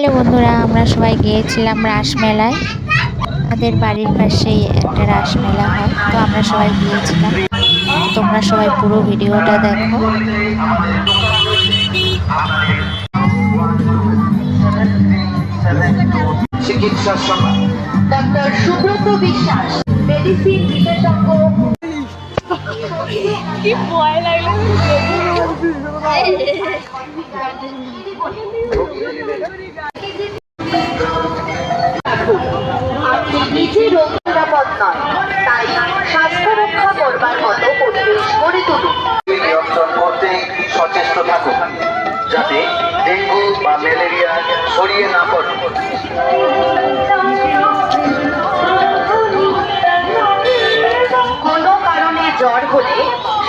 Hello বন্ধুরা আমরা সবাই গিয়েছিলাম রাসমেলায় আমাদের বাড়ির পাশেই একটা রাসমেলা হয় তো আমরা সবাই গিয়েছিলাম। তোমরা সবাই পুরো ভিডিওটা দেখো। ডক্টর সুব্রত বিশ্বাস মেডিসিন বিশেষজ্ঞ। আপনি হলে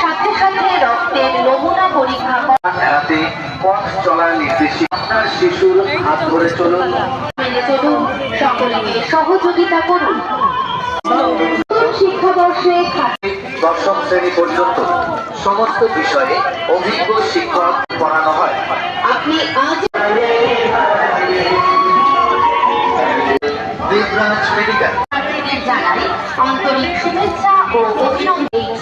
সাথে সাথে রক্তের নমুনা পরীক্ষা এড়াতে পথ চলার নির্দেশে আপনার শিশুর হাত ধরে চলুন। মেনে চলুন সকলকে সহযোগিতা করুন। শিক্ষাবর্ষে দশম শ্রেণি পর্যন্ত সমস্ত বিষয়ে অভিজ্ঞ শিক্ষক পড়ানো হয়। আপনি আজ দেবরাজ মেডিকেল। জানাই আন্তরিক শুভেচ্ছা ও অভিনন্দন।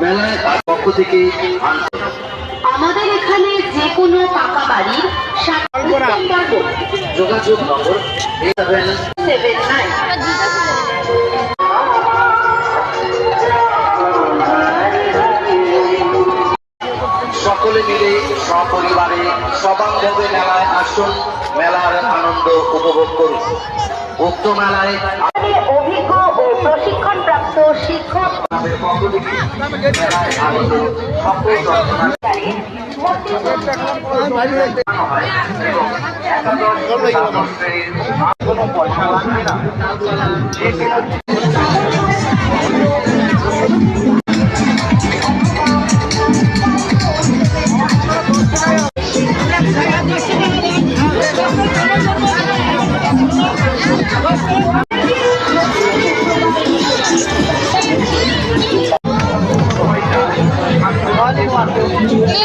মেলায় পক্ষ থেকে আমাদের এখানে যে কোনো পাকা নম্বর যোগাযোগ নম্বর সেভেন সেভেন নাইন। মিলে সপরিবারে সবান্ধবে মেলায় আসুন মেলার আনন্দ উপভোগ করুন। উক্ত মেলায় অভিজ্ঞ ও প্রশিক্ষণপ্রাপ্ত শিক্ষক কোনো পয়সা লাগবে না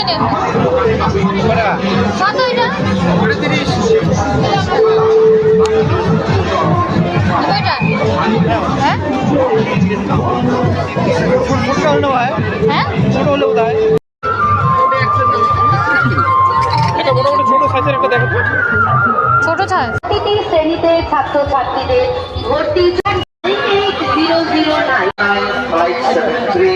যে কোনো হ্যাঁ? ছোট হলে বোধ এটা ছোট সাইজের ছোট প্রতিটি শ্রেণীতে ছাত্রছাত্রীদের ভর্তি zero zero nine five seven three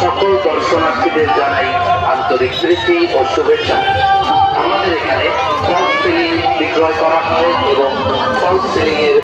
সকল দর্শনার্থীদের জানাই আন্তরিক প্রীতি ও শুভেচ্ছা আমাদের এখানে ফল সিলিং বিক্রয় করা হয় এবং ফল সিলিং এর